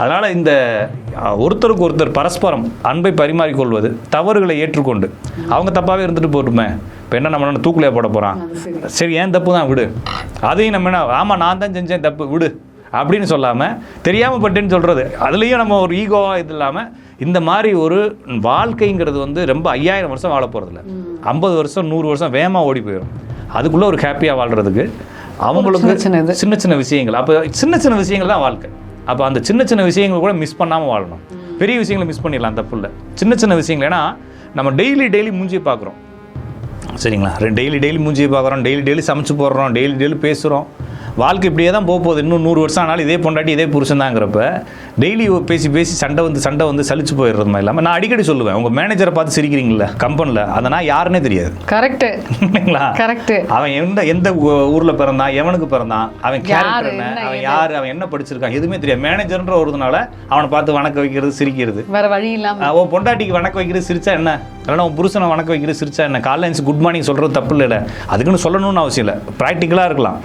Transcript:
அதனால் இந்த ஒருத்தருக்கு ஒருத்தர் பரஸ்பரம் அன்பை பரிமாறிக்கொள்வது தவறுகளை ஏற்றுக்கொண்டு. அவங்க தப்பாகவே இருந்துட்டு போட்டுமே. இப்போ என்ன நம்ம என்ன தூக்குலையே போட போகிறான் சரி. ஏன் தப்பு தான்? விடு. அதையும் நம்ம என்ன ஆமாம் நான் தான் செஞ்சேன் தப்பு. விடு. அப்படின்னு சொல்லாமல் தெரியாமல் பட்டேன்னு சொல்கிறது அதுலேயும் நம்ம ஒரு ஈகோவாக இது இல்லாமல் இந்த மாதிரி ஒரு வாழ்க்கைங்கிறது வந்து ரொம்ப ஐயாயிரம் வருஷம் வாழ போகிறதில்ல ஐம்பது வருஷம் நூறு வருஷம் வேகமாக ஓடி போயிடும் அதுக்குள்ளே ஒரு ஹாப்பியாக வாழ்கிறதுக்கு அவங்களுக்கு. சின்ன சின்ன விஷயங்கள். அப்போ சின்ன சின்ன விஷயங்கள் தான் வாழ்க்கை. அப்போ அந்த சின்ன சின்ன விஷயங்கள் கூட மிஸ் பண்ணாமல் வாழணும். பெரிய விஷயங்களை மிஸ் பண்ணிடலாம் தப்புல சின்ன சின்ன விஷயங்கள். ஏன்னா நம்ம டெய்லி டெய்லி மூஞ்சியை பார்க்குறோம் சரிங்களா? டெய்லி டெய்லி மூஞ்சியை பார்க்குறோம் டெய்லி டெய்லி சமைச்சு போடுறோம். டெய்லி டெய்லி பேசுகிறோம் வாழ்க்கை இப்படியே தான் போக போகுது. இன்னும் நூறு வருஷம் ஆனாலும் இதே பொண்டாட்டி இதே புருஷன் தாங்கிறப்ப டெய்லி பேசி பேசி சண்டை வந்து சண்டை வந்து சலிச்சு போயிடுறது மாதிரி இல்லாமல் நான் அடிக்கடி சொல்லுவேன். உங்கள் மேனேஜரை பார்த்து சிரிக்கிறீங்களா கம்பெனியில் அதை நான் யாருன்னே தெரியாது. கரெக்ட் இல்லைங்களா? கரெக்ட் அவன் எந்த எந்த ஊர்ல பிறந்தான் எவனுக்கு பிறந்தான் அவன் கேரக்டர் என்ன அவன் யாரு அவன் என்ன படிச்சிருக்கான் எதுவுமே தெரியாது. மேனேஜர்ன்ற ஒருதுனால அவனை பார்த்து வணக்க வைக்கிறது சிரிக்கிறது. வேற வழி இல்லாம. அஹ் உன் பொண்டாட்டிக்கு வணக்க வைக்கிறது சிரிச்சா என்ன? இல்லைன்னா உன் புருஷனை வணக்க வைக்கிறது சிரிச்சா என்ன? காலைல குட் மார்னிங் சொல்றது தப்பு இல்லை அதுக்குன்னு சொல்லணும்னு அவசியம் இல்லை. ப்ராக்டிக்கலாக இருக்கலாம்.